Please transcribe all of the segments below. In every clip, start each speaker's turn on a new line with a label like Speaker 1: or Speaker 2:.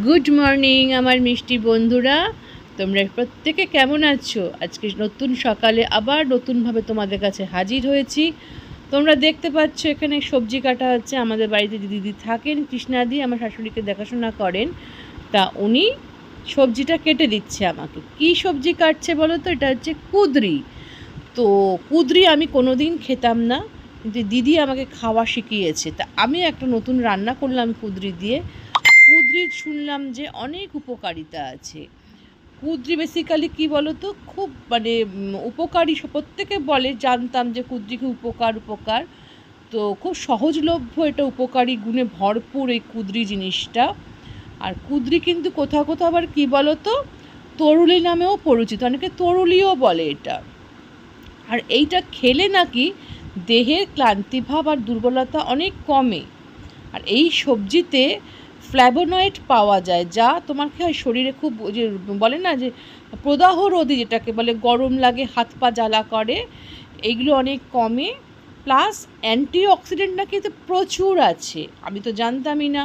Speaker 1: Good morning আমার মিষ্টি বন্ধুরা। তোমরা প্রত্যেকে কেমন আছো? আজকে নতুন সকালে আবার নতুনভাবে তোমাদের কাছে হাজির হয়েছি। তোমরা দেখতে পাচ্ছ, এখানে সবজি কাটা হচ্ছে। আমাদের বাড়িতে যে দিদি থাকেন, কৃষ্ণাদি, আমার শাশুড়িকে দেখাশোনা করেন, তা উনি সবজিটা কেটে দিচ্ছে আমাকে। কি সবজি কাটছে বলো তো? এটা হচ্ছে কুদরি। তো কুদরি আমি কোনো দিন খেতাম না, কিন্তু দিদি আমাকে খাওয়া শিখিয়েছে। তা আমি একটা নতুন রান্না করলাম কুদরি দিয়ে। কুদরির শুনলাম যে অনেক উপকারিতা আছে। কুদরি বেসিক্যালি কী বলো তো খুব মানে উপকারী প্রত্যেকে বলে, জানতাম যে কুদরি খুব উপকার উপকার। তো খুব সহজলভ্য এটা উপকারী গুণে ভরপুর এই কুদরি জিনিসটা। আর কুদরি কিন্তু কোথাও কোথাও আবার কী বলো তো তরুলি নামেও পরিচিত। অনেকে তরুলিও বলে এটা। আর এইটা খেলে নাকি দেহের ক্লান্তিভাব আর দুর্বলতা অনেক কমে। আর এই সবজিতে ফ্ল্যাভোনয়েড পাওয়া যায়, যা তোমার কি হয় শরীরে খুব যে বলে না যে প্রদাহ রোধী যেটাকে বলে, গরম লাগে, হাত পা জ্বালা করে, এইগুলো অনেক কমে। প্লাস অ্যান্টি অক্সিডেন্ট নাকি এতে প্রচুর আছে। আমি তো জানতামই না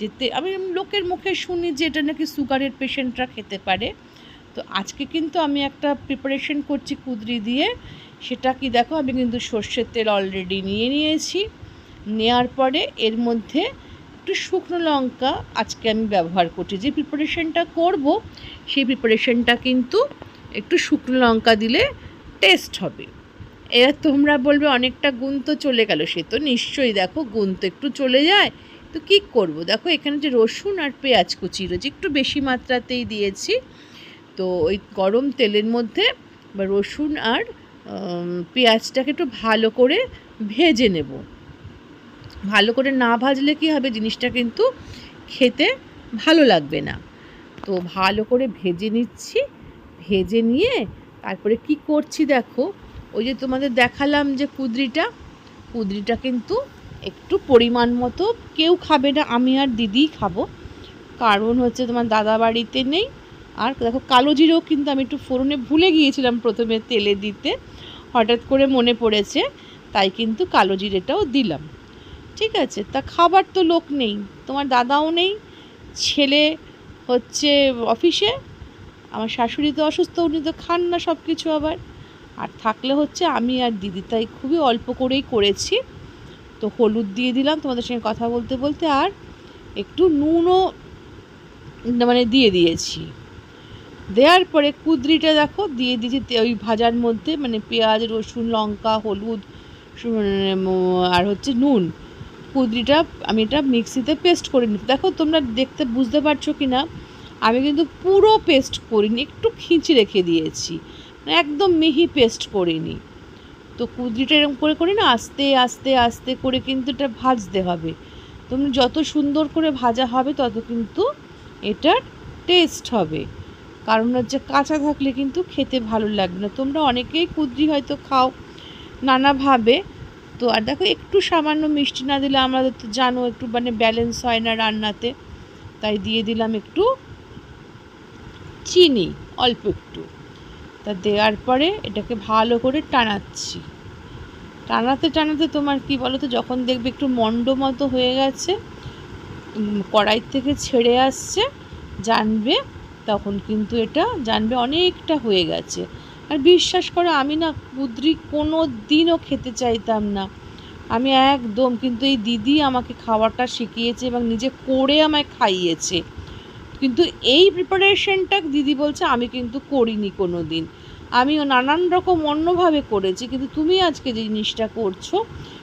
Speaker 1: যেতে আমি লোকের মুখে শুনি যে এটা নাকি সুগারের পেশেন্টরা খেতে পারে। তো আজকে কিন্তু আমি একটা প্রিপারেশন করছি কুদরি দিয়ে। সেটা কি দেখো, আমি কিন্তু সর্ষের তেল অলরেডি নিয়ে নিয়েছি। নেওয়ার পরে এর মধ্যে একটু শুকনো লঙ্কা আজকে আমি ব্যবহার করছি। যে প্রিপারেশনটা করব, সেই প্রিপারেশনটা কিন্তু একটু শুকনো লঙ্কা দিলে টেস্ট হবে। এবার তোমরা বলবে, অনেকটা গুণ তো চলে গেল। সে তো নিশ্চয়ই দেখো, গুণ তো একটু চলে যায়। তো কী করব? দেখো, এখানে যে রসুন আর পেঁয়াজ কুচি রয়েছে, একটু বেশি মাত্রাতেই দিয়েছি। তো ওই গরম তেলের মধ্যে বা রসুন আর পেঁয়াজটাকে একটু ভালো করে ভেজে নেব। ভালো করে না ভাজলে কি হবে? জিনিসটা কিন্তু খেতে ভালো লাগবে না। তো ভালো করে ভেজে নিচ্ছি। ভেজে নিয়ে তারপরে কি করছি দেখো? ওই যে তোমাদের দেখালাম যে কুদরিটা। কুদরিটা কিন্তু একটু পরিমাণ মতো কেউ খাবে না, আমি আর দিদিই খাব। কারণ হচ্ছে তোমার দাদা বাড়িতে নেই। আর দেখো কালো জিরেও কিন্তু আমি একটু ফোড়নে ভুলে গিয়েছিলাম প্রথমে তেলে দিতে। হঠাৎ করে মনে পড়েছে, তাই কিন্তু কালো জিরেটাও দিলাম। ঠিক আছে, তা খাবার তো লোক নেই, তোমার দাদাও নেই, ছেলে হচ্ছে অফিসে, আমার শাশুড়ি তো অসুস্থ, উনি তো খান না সব কিছু আবার, আর থাকলে হচ্ছে আমি আর দিদি, তাই খুবই অল্প করেই করেছি, তো হলুদ দিয়ে দিলাম, তোমাদের সঙ্গে কথা বলতে বলতে আর একটু নুনও মানে দিয়ে দিয়েছি, দেওয়ার পরে কুদরিটা দেখো, দিয়ে দিয়েছি ওই ভাজার মধ্যে মানে পেঁয়াজ, রসুন, লঙ্কা, হলুদ আর হচ্ছে নুন কুদরিটা আমি এটা মিক্সিতে পেস্ট করে নিই দেখো তোমরা দেখতে বুঝতে পারছ কি না আমি কিন্তু পুরো পেস্ট করিনি, একটু খিঁচি রেখে দিয়েছি। মানে একদম মিহি পেস্ট করিনি। তো কুদরিটা এরকম করে করে না আস্তে আস্তে আস্তে করে কিন্তু এটা ভাজতে হবে। তুমি যত সুন্দর করে ভাজা হবে তত কিন্তু এটার টেস্ট হবে। কারণ হচ্ছে কাঁচা থাকলে কিন্তু খেতে ভালো লাগবে না। তোমরা অনেকেই কুদরি হয়তো খাও। নানাভাবে তো আর দেখো একটু সামান্য মিষ্টি না দিলে আমাদের তো জানো একটু মানে ব্যালেন্স হয় না রান্নাতে। তাই দিয়ে দিলাম একটু চিনি, অল্প একটু। তা দেওয়ার পরে এটাকে ভালো করে টানাচ্ছি। টানাতে টানাতে তোমার কি বলো তো যখন দেখবে একটু মন্ড মতো হয়ে গেছে কড়াই থেকে ছেড়ে আসছে, জানবে, তখন কিন্তু এটা জানবে অনেকটা হয়ে গেছে। আর বিশ্বাস করে, আমি না কুদরি কোনো দিনও খেতে চাইতাম না। আমি একদম কিন্তু এই দিদি আমাকে খাওয়াটা শিখিয়েছে এবং নিজে করে আমায় খাইয়েছে। কিন্তু এই প্রিপারেশনটা দিদি বলছে, আমি কিন্তু করিনি কোনো দিন আমিও নানান রকম অন্যভাবে করেছি, কিন্তু তুমি আজকে যে জিনিসটা করছ,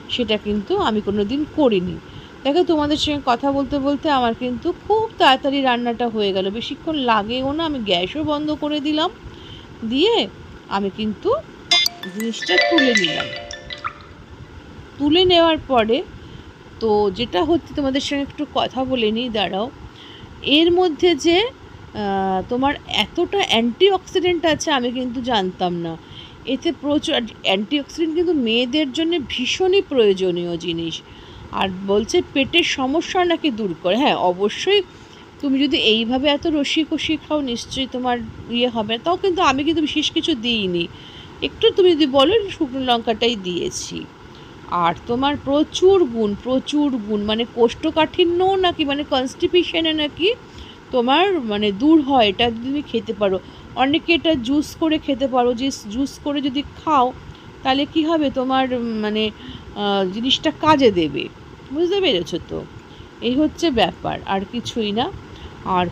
Speaker 1: সেটা কিন্তু আমি কোনো দিন করিনি। দেখো, তোমাদের সঙ্গে কথা বলতে বলতে আমার কিন্তু খুব তাড়াতাড়ি রান্নাটা হয়ে গেল। বেশিক্ষণ লাগেও না, আমি গ্যাসও বন্ধ করে দিলাম। দিয়ে আমি কিন্তু জিনিসটা তুলে নিলাম। তুলে নেওয়ার পরে তো যেটা হচ্ছে তোমাদের সঙ্গে একটু কথা বলে নিই, দাঁড়াও। এর মধ্যে যে তোমার এতটা অ্যান্টি অক্সিডেন্ট আছে আমি কিন্তু জানতাম না। এতে প্রচুর অ্যান্টি অক্সিডেন্ট কিন্তু মেয়েদের জন্য ভীষণই প্রয়োজনীয় জিনিস। আর বলছে পেটের সমস্যা নাকি দূর করে। হ্যাঁ অবশ্যই তুমি যদি এইভাবে এত রসি কষি খাও নিশ্চয়ই তোমার ইয়ে হবে। তাও কিন্তু আমি কিন্তু বিশেষ কিছু দিইনি। একটু তুমি যদি বলো, শুকনো লঙ্কাটাই দিয়েছি। আর তোমার প্রচুর গুণ প্রচুর গুণ মানে কোষ্ঠকাঠিন্যও নাকি মানে কনস্টিপেশনে নাকি তোমার মানে দূর হয়, এটা যদি তুমি খেতে পারো। অনেকে এটা জুস করে খেতে পারো। যে জুস করে যদি খাও, তাহলে কি হবে? তোমার মানে জিনিসটা কাজে দেবে। বুঝতে পেরেছ তো? এই হচ্ছে ব্যাপার, আর কিছুই না। আর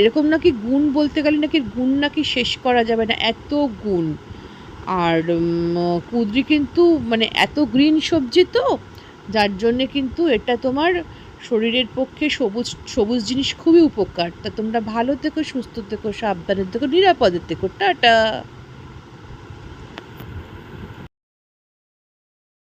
Speaker 1: এরকম নাকি গুণ বলতে গেলে নাকি গুণ নাকি শেষ করা যাবে না, এত গুণ। আর কুদরি কিন্তু মানে এত গ্রিন সবজি তো, যার জন্যে কিন্তু এটা তোমার শরীরের পক্ষে সবুজ সবুজ জিনিস খুবই উপকার। তা তোমরা ভালো থেকো, সুস্থ থেকো, সাবধানে থেকো, নিরাপদে থেকো। টাটা।